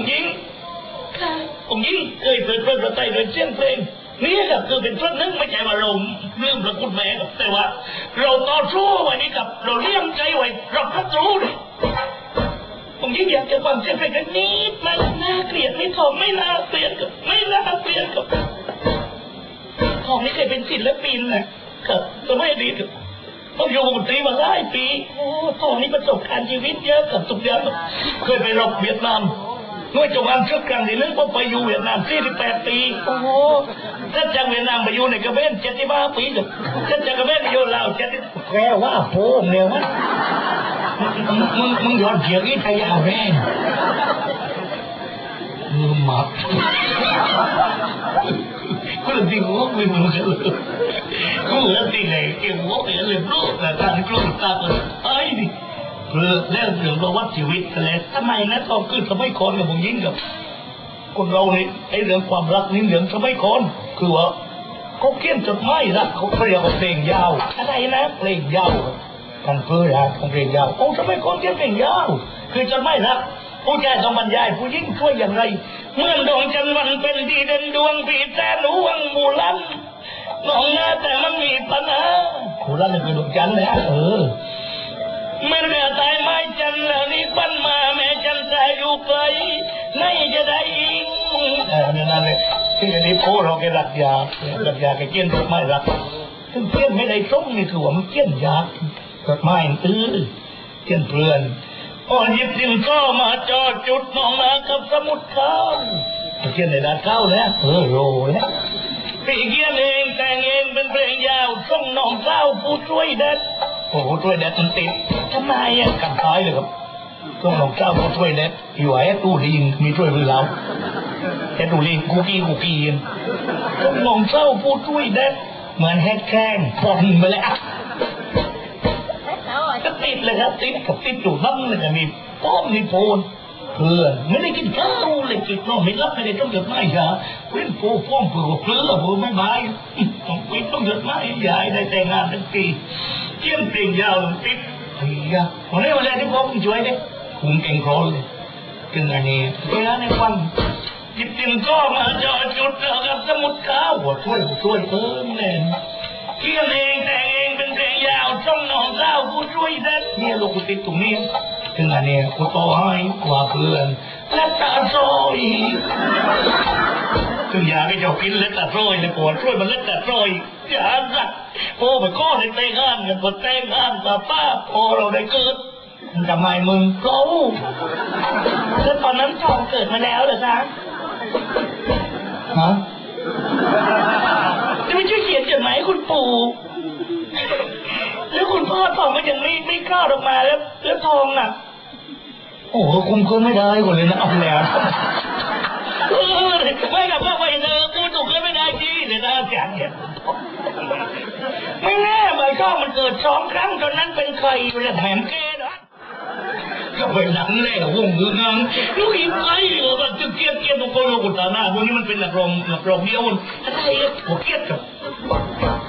องค์หญิงองค์หญิงเคยเปิดเพลงประไตโดยเสียงเพลงนี่ก็คือเป็นส่วนหนึ่งไม่ใช่ว่าเราเรื่องประคุณแม่แต่ว่า เราต่อสู้ว้นี่กับ เราเลี้ยงใจไว้เราพัฒรู้เลยผมยิ่งอยากจะฟังเสียงเพลงกันนิดมันน่าเกลียดไม่ทองไม่น่าเกลียดกับไม่น่าเกลียดกับทองนี่เคยเป็นศิลปินนะครับสมัยดีกับต้องอยู่วงดนตรีมาหลายปีโอ้ทองนี่ประสบการณ์ชีวิตเยอะกับทุกอย่างเคยไปรบเวียดนาม หน่วยจงอางชุดกลางที่นึงผมไปอยู่เวียดนาม48ปีโอ้โหถ้าจากเวียดนามไปอยู่ในกระเบน75ปีกับถ้าจากกระเบนไปอยู่ลาว70แค่ว่าโหเนี่ยวะมึงมึงมึงย้อนเสียงอีไทยเอาแน่มือหมักกูเลยที่หัวกูมึงกันเลยกูเลยที่ไหนเกี่ยวหัวไปเลยรู้แต่การกลุ้มตาก็ไอ้ดิเรื่องเรื่องเรื่องประวัติชีวิตกันเลยทำไมนะตอนขึ้นสมัยก่อนกับผมยิ่งกับ คนเราเนี่ยไอ้เรื่องความรักนี่เรื่องสมัยก่อนคือว่าเขาเขียนจดหมายรักเขาเรียกว่าเพลงยาวอะไรนะเพลงยาวกันเพื่อรักเพลงยาวโอ้สมัยก่อนเขียนเพลงยาวคือจดหมายรักผู้ชายต้องบรรยายผู้หญิงช่วยอย่างไร เมื่อดวงจันทร์วันเป็นดีเด่นดวงผีแต่หนูวังมูลันน้องหน้าแต่มันมีปัญหามูลันเป็นดวงจันทร์นะเออเมื่อเรือตายไม้ นั่นเลยที่อันนี้โอ้เราแกหลักยาหลักยาแกเกี้ยนดอกไม้รักซึ่งเกี้ยนไม่ได้ต้มนี่คือว่ามันเกี้ยนยาดอกไม้ตื้อเกี้ยนเปลือนพอหยิบดินก็มาจอดจุดมองมากับสมุดข้าวเกี้ยนในด้านข้าวแล้วเออโรแล้วพี่เกี้ยนเองแต่งเองเป็นเพลงยาวส่งน้องเศร้าผู้ช่วยเด็ดโอ้โหถ้วยแดดมันติดทำไมอะกันท้ายเลยครับต้องลองเจ้าพอถ้วยแดดอยู่ไอ้ตู้ลิงมีถ้วยมือเรา แค่ตู้ลิงกูกี้กูกี้ต้องลองเจ้าพูดถ้วยแดดเหมือนแฮกแข้งปอนไปเลยอะก็ติดเลยครับติดกับติดอยู่นั่งเลยมีป้อมมีโพนเพื่อนไม่ได้กินข้าวเลยกินนอนไม่รับไม่ได้ต้องหยุดไม่ค่ะเพื่อนโป้ป้อมเผื่อเพื่อเพื่อไม่บายต้องกินต้องหยุดไม่ยายได้แต่งงานทั้งปีเกี่ยมเปล่งยาวติดไอ้ยาวันนี้วันแรกที่ผมช่วยเนี่ยคุณเก่งโครนเลยถึงอันนี้เวลาในวัน จิบจินก็มาจอจุดกับสมุดขาวหัวช่วยหัวช่วยเพิ่มเน่นเกี่ยมเองแต่งเองเป็นเพลงยาวช่องน้องเจ้าผู้ช่วยเด็ดเนี่ยลูกติดตรงนี้ถึงอันนี้กูโตให้กว่าเพื่อนและตาโซยถึงอยากให้เจ้ากินเล็ดตาโซยเลยปวดช่วยมันเล็ดตาโซยอย่าสักโอ้ไปก้อนในแต่งงานกันพอแต่งงานกับป้าโอ้เราได้เกิดทำไมมึงโกแล้วตอนนั้นทองเกิดมาแล้วเหรอจ๊ะ ฮะจะไม่ช่วยเขียนจดหมายให้คุณปู่แล้วคุณพ่อทองก็ยังไม่ไม่กล้าออกมาแล้ว แล้วทองอะ โอ้คุมเครื่องไม่ได้คนเลยนะเอาแล้วเออไม่กับว่าไปเธอพูดถูกแล้วไม่ได้ที่เลยนะอาจารย์เนี่ยไม่แน่ใบช่องมันเกิดสองครั้งตอนนั้นเป็นใครอยู่แล้วแถมแก ก็ไปหนังแล่วงเงืองงลูกอีกไอ้เหรอมันจะเกียดเกียดตัวโกโลกุตาหน้าพวกนี้มันเป็นหลักรองหลักรองเดียวอะไรหัวเกียดกับ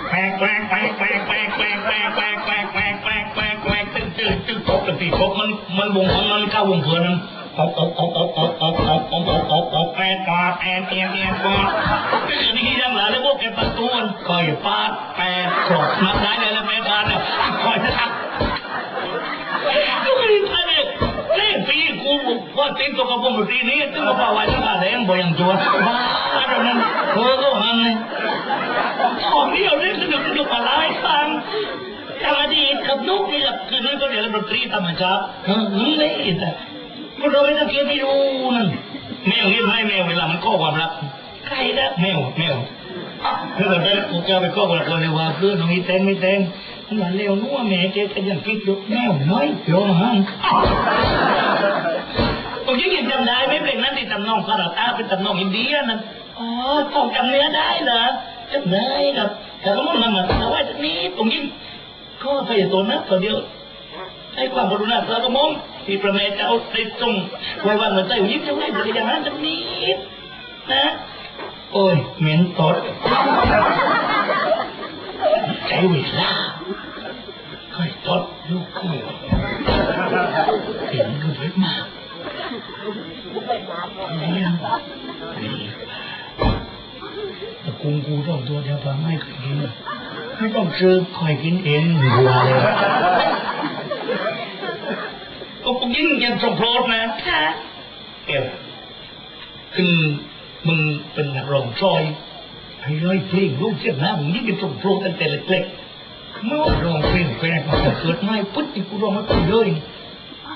แปลกแปลกแปลกแปลกแปลกแปลกแปลกแปลกแปลกแปลกแปลกแปลกแปลกตึ้งตึ้งตึ้งตกกันตีตกมันมันวงของมันเข้าวงเพื่อนมันออกออกออกออกออกออกออกออกออกออกออกแปดกาแอนเอียนเอียนกอดนี่ที่ยังหลานเลยพวกแกประตูคอยปาดแปดกอบนับได้เลยแล้วแปดกาเนี่ยคอยจะทักก็ umur kau tinta kau pun mesti ni itu apa wajib ada yang boyang tua ada nan kau tu hane kau ni ada sedap sedap palai sang kalau di ikat nuk ni lap kini kau dia berteri sama cha ni itu kau dah kita kiri runan mel ni mai mel ni lah mereka kau lah kaya dah mel mel คือแบบนั้นผมจะไปก็บอกคนเลยว่าคือตรงนี้เต็มไม่เต็มมันเร็วนัวแม่เจ๊จะยังคิดอยู่แม่น้อยโยมหัง ผมยังยังจำได้ไม่เป็นนั้นที่ตำนองคาราตาเป็นตำนองอินเดียนั่นอ๋อต้องจำเนื้อได้เหรอจำได้ครับแต่ก็มันมันมาไว้จากนี้ผมยิ่งข้อพยาตัวนะตัวเดียวให้ความกรุณาเธอกระมงที่พระแม่เจ้าได้ทรงไว้วันเหมือนใจยิ้มจะไว้บริจานั้นจะนี้นะ โอ้ยเหม็นตดใจเวลาค่อยตดลูกค่ ตะกุงกูต้องตัวเดียวพอไม่เคยกินไม่ต้องซื้อคอยกินเองหัวเลยก็ปุ๊ยิ่งยังสมโพธนะค่ะเอวคือมึงเป็นนักร้องซอยไอ้ร้อยเพลงลูกเสียงนะมึงยิ่งเป็นสมโพธตั้งแต่เล็กๆเมื่อร้องเพลงแปลกมาเกิดไม่ปุ๊บที่กูร้องมาตัวเลย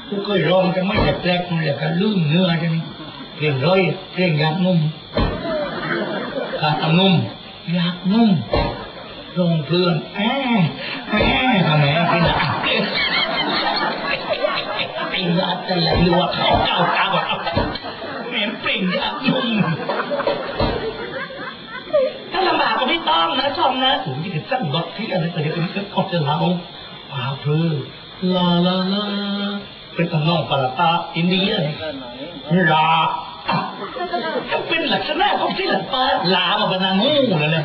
กูเคยร้องแต่ไม่แปลกๆมันเลยก็ลืมเนื้อจังเพลงร้อยเพลงยากนุ่มขาดนุ่มยากนุ่มร้องเพลินแอะแอะทำไมกินอะไอ้ยาแต่ละรัวเขาเก้าเก้าอะเหม็นเปล่งยากนุ่มถ้าลำบากก็ไม่ต้องนะชมนะสูงที่จะสั่งบักที่อะไรแต่เดี๋ยวนี้ก็จะเราป่าเพลลาลาลา เป็นทำนองปาราตาอินเดียลาจะเป็นลักษณะของศิลปะลามาบรรณางูเลยเลย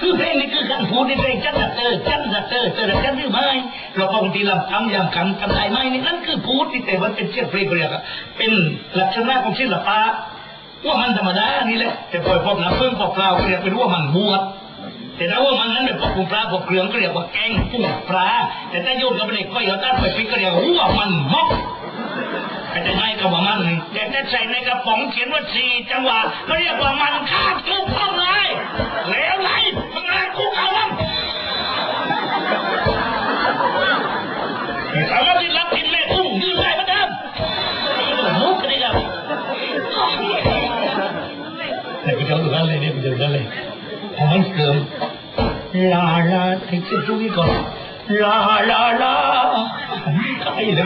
คือเพลงนี้คือการพูดในเพลงจันทร์เตอร์จันทร์เตอร์เจอจันทร์หรือไม่เราบางทีเราทำอย่างกันกันได้ไหมนี่นั่นคือพูดที่แต่มันเป็นเชือกเพลงเรียกเป็นลักษณะของศิลปะว่ามันธรรมดานี่แหละแต่ปล่อยพวกน้ำพึ่งพวกเปล่าเรียกเป็นว่ามันบวช แต่ถ้าว่ามันนั้นเป็นพวกปรุงปลาพวกเครื่องก็เรียกว่าแกงปรุงปลาแต่ถ้าโยนกับเด็กไปเอาตั้งไปปิกก็เรียกว่ามันมอกแต่จะไม่กับว่ามันนี่แต่ถ้าใส่ในกระป๋องเขียนว่าสี่จังหวะก็เรียกว่ามันข้ามทุกข้องเลยแล้วไรมึงอะไรกูเขาบ้างสามารถที่รับกินแม่กุ้งยืนได้เหมือนเดิมมุกนได้แล้วแต่กูจะดูกันเลยเนี่ยกูจะดูกันเลยหอมเกิมลาลาที่จะดูก่อ นลาลาลาใครเล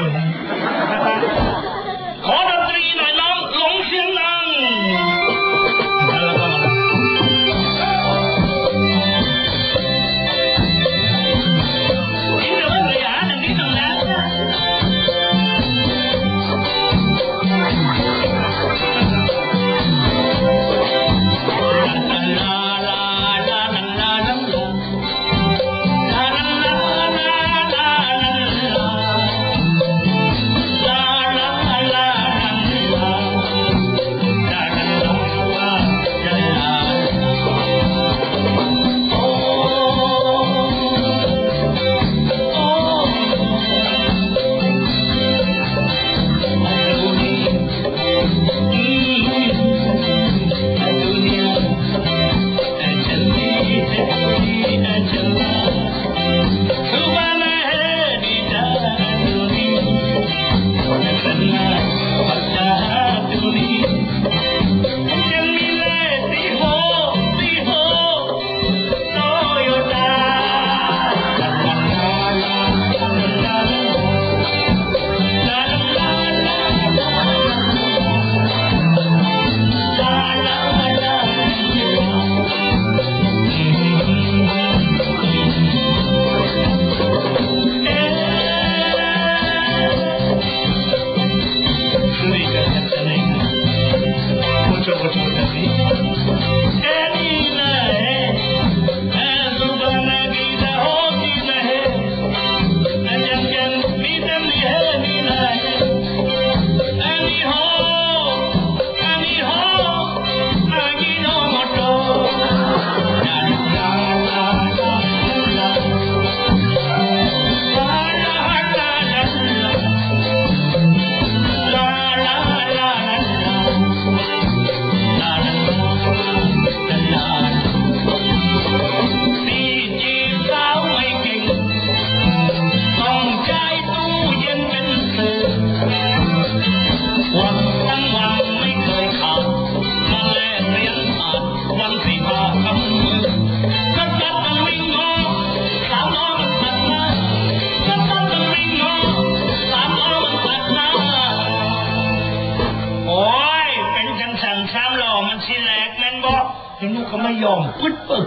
ยอมพึดปึก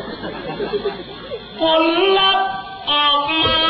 ผลลัพธ์ออกมา